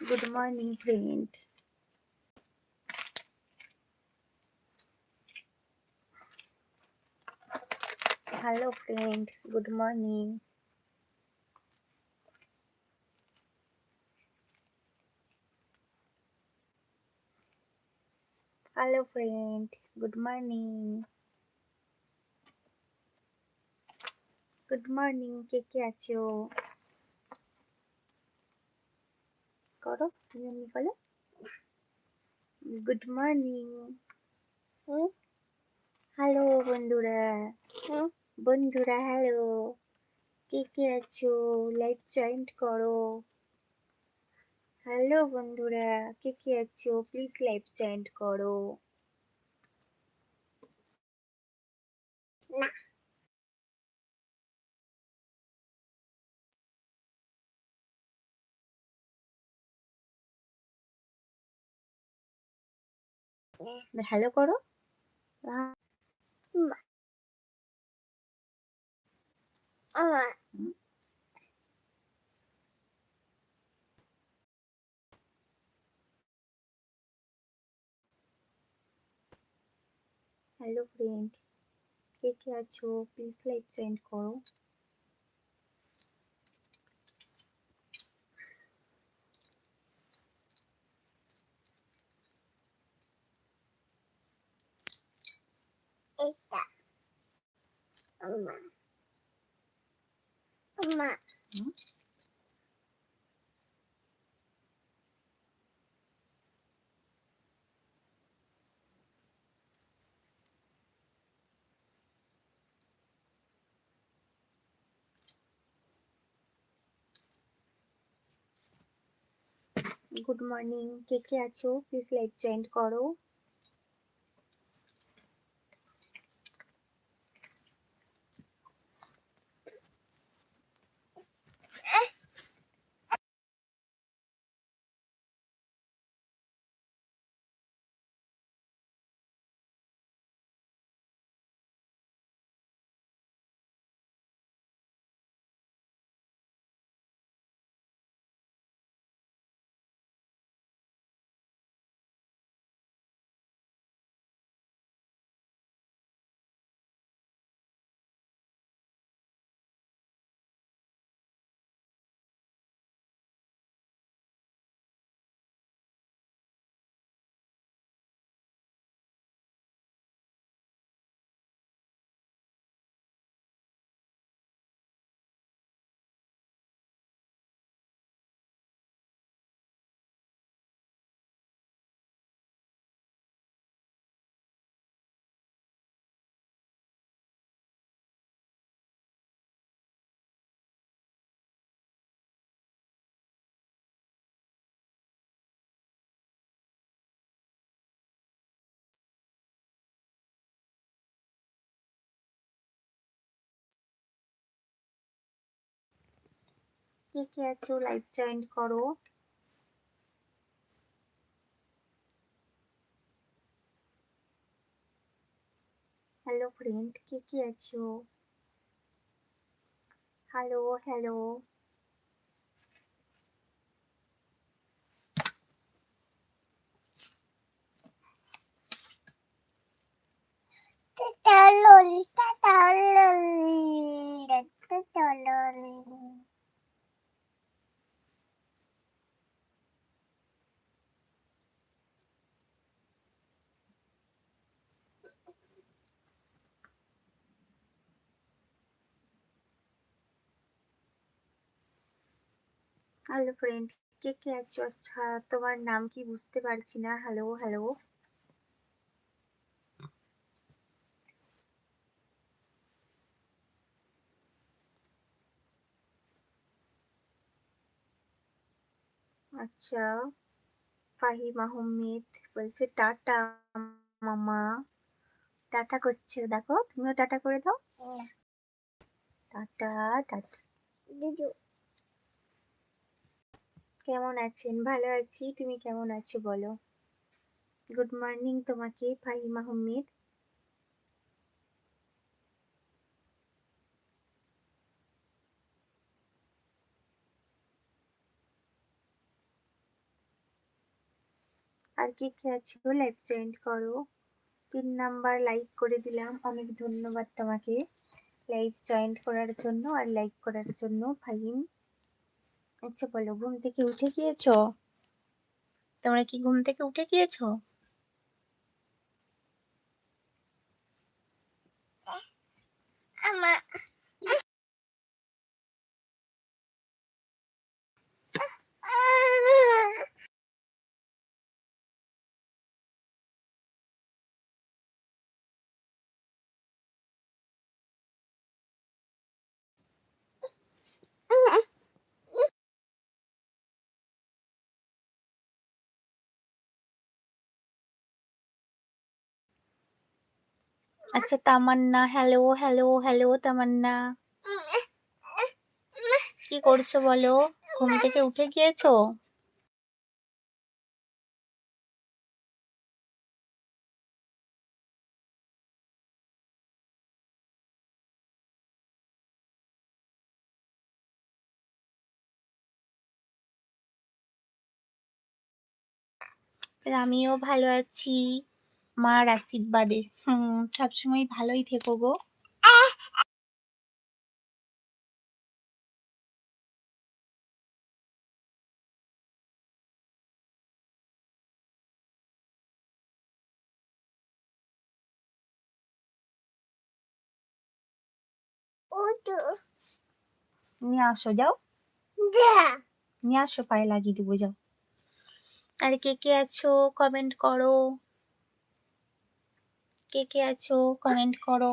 Good morning, friend. Hello, friend. Good morning. Hello, friend. Good morning. Good morning কে কে আছো করো তুমি এমনি বলো গুড মর্নিং হ্যালো বন্ধুরা বন্ধুরা হ্যালো কে কে আছো? লাইভ জয়েন্ট করো। হ্যালো বন্ধুরা কে কে আছো? প্লিজ লাইভ জয়েন্ট করো। হ্যালো করো। হ্যালো ফ্রেন্ড কে কে আছো? প্লিজ লাইক সেন্ড করো। এটা আম্মা আম্মা গুড মর্নিং কে কে আছো? প্লিজ লাইক জয়েন্ট করো। কে কে আছো? লাইভ জয়েন করো। হ্যালো ফ্রেন্ড কে কে আছো? হ্যালো হ্যালো হ্যালো ফ্রেন্ড কে কে আছো? আচ্ছা তোমার নাম কি বুঝতে পারছি না? হ্যালো হ্যালো আচ্ছা ফাহিম আহমেদ বলছে টাটা মামা। টাটা করছে। দেখো তুমিও টাটা করে দাও। Tata tata. কেমন আছেন? ভালো আছি। তুমি কেমন আছো বলো? গুড মর্নিং তোমাকে ফাহিম আহমেদ আর কে কে আছো? লাইভ জয়েন করো। তিন নাম্বার লাইক করে দিলাম। অনেক ধন্যবাদ তোমাকে। লাইভ জয়েন করার জন্য আর লাইক করার জন্য, ফাহিম। আচ্ছা বলো ঘুম থেকে উঠে গিয়েছো? তোমরা কি ঘুম থেকে উঠে গিয়েছো? আমার আচ্ছা Tamanna, hello hello hello, Tamanna. কি করছ বলো? ঘুম থেকে উঠে গিয়েছো? আমিও ভালো আছি। মার আশীর্বাদে হুম সবসময় ভালোই থেকো গো। নিয়ে আসো যাও। নিয়ে আসো পায়ে লাগিয়ে দেবো যাও। আর কে কে আছো? কমেন্ট করো। কে কে আছো? কমেন্ট করো।